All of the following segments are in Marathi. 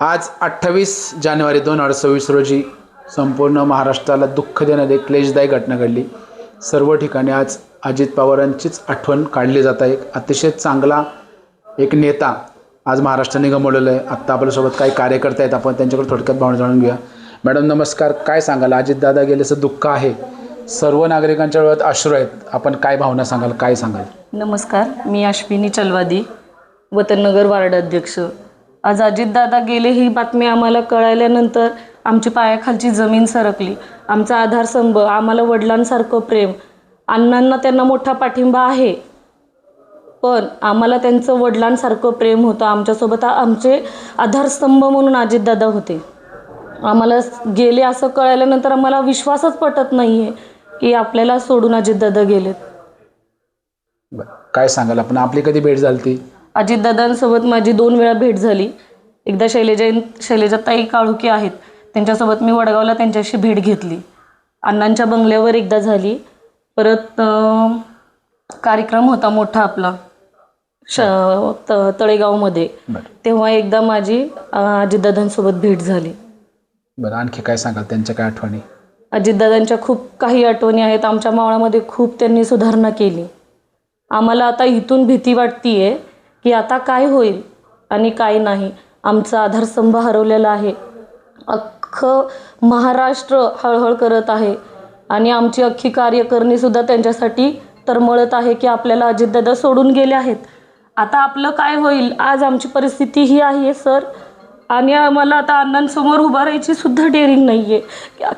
आज अठ्ठावीस जानेवारी दोन हजार सव्वीस रोजी संपूर्ण महाराष्ट्राला दुःख देणारी क्लेशदायी घटना घडली. सर्व ठिकाणी आज अजित पवारांचीच आठवण काढली जात आहे. एक अतिशय चांगला एक नेता आज महाराष्ट्राने गमवलेलं आहे. आत्ता आपल्यासोबत काही कार्यकर्ते आहेत. आपण त्यांच्याकडे थोडक्यात भावना जाणून घेऊया. मॅडम नमस्कार. काय सांगाल? अजितदादा गेल्याचं दुःख आहे. सर्व नागरिकांच्या डोळ्यात अश्रू आहेत. आपण काय भावना सांगाल? काय सांगाल? नमस्कार. मी अश्विनी चलवादी वतननगर वार्ड अध्यक्ष. आज अजितदादा गेले ही बातमी आम्हाला कळाल्यानंतर आमची पायाखालची जमीन सरकली. आमचा आधारस्तंभ आम्हाला वडिलांसारखं प्रेम. अण्णांना त्यांना मोठा पाठिंबा आहे. पण आम्हाला त्यांचं वडिलांसारखं प्रेम होतं. आमच्यासोबत आमचे आधारस्तंभ म्हणून अजितदादा होते. आम्हाला गेले असं कळाल्यानंतर आम्हाला विश्वासच पटत नाही आहे की आपल्याला सोडून अजितदादा गेलेत. काय सांगाल? आपण आपली कधी भेट झाली ती अजितदादांसोबत माझी दोन वेळा भेट झाली. एकदा शैलेजा शैलेजाताई काळुके आहेत. त्यांच्यासोबत मी वडगावला त्यांच्याशी भेट घेतली. अण्णांच्या बंगल्यावर एकदा झाली. परत कार्यक्रम होता मोठा आपला. श त तळेगावमध्ये. तेव्हा एकदा माझी अजितदादांसोबत भेट झाली. बरं आणखी काय सांगाल? त्यांच्या काय आठवणी? अजितदादांच्या खूप काही आठवणी आहेत. आमच्या मावळामध्ये खूप त्यांनी सुधारणा केली. आम्हाला आता इथून भीती वाटतीये की आता काय होईल आणि काय नाही. आमचा आधारस्तंभ हरवलेला आहे. अख्खं महाराष्ट्र हळहळ करत आहे. आणि आमची अख्खी कार्यकारिणीसुद्धा त्यांच्यासाठी तरमळत आहे की आपल्याला अजितदादा सोडून गेले आहेत. आता आपलं काय होईल? आज आमची परिस्थिती ही आहे सर. आणि आम्हाला आता अण्णांसमोर उभा राहायची सुद्धा डेअरिंग नाही आहे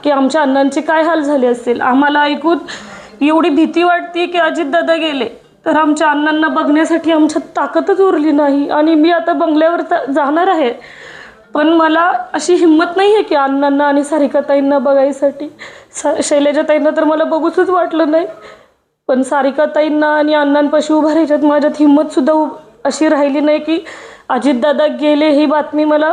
की आमच्या अण्णांचे काय हाल झाले असतील आम्हाला ऐकून एवढी भीती वाटते की अजितदादा गेले. तर आमच्या अण्णांना बघण्यासाठी आमच्यात ताकदच उरली नाही. आणि मी आता बंगल्यावर जाणार आहे. पण मला अशी हिंमत नाही आहे की अण्णांना आणि सारिकाताईंना बघायसाठी. स शैलेजाताईंना तर मला बघूचच वाटलं नाही. पण सारिकाताईंना आणि अण्णांपाशी उभं राहायच्यात माझ्यात हिंमतसुद्धा उभ अशी राहिली नाही की अजितदादा गेले ही बातमी मला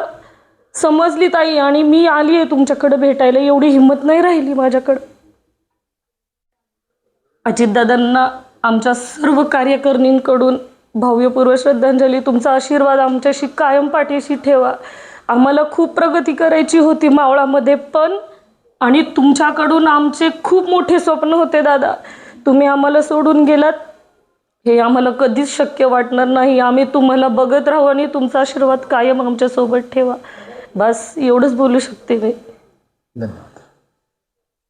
समजली ताई आणि मी आली आहे तुमच्याकडं भेटायला. एवढी हिंमत नाही राहिली माझ्याकडं. अजितदादांना आमच्या सर्व कार्यकर्णींकडून भाव्यपूर्व श्रद्धांजली तुमचा आशीर्वाद आमच्याशी कायम पाठीशी ठेवा. आम्हाला खूप प्रगती करायची होती मावळामध्ये पण आणि तुमच्याकडून आमचे खूप मोठे स्वप्न होते दादा. तुम्ही आम्हाला सोडून गेलात. हे आम्हाला कधीच शक्य वाटणार नाही. आम्ही तुम्हाला बघत राहू आणि तुमचा आशीर्वाद कायम आमच्यासोबत ठेवा. बस एवढंच बोलू शकते मी. धन्यवाद.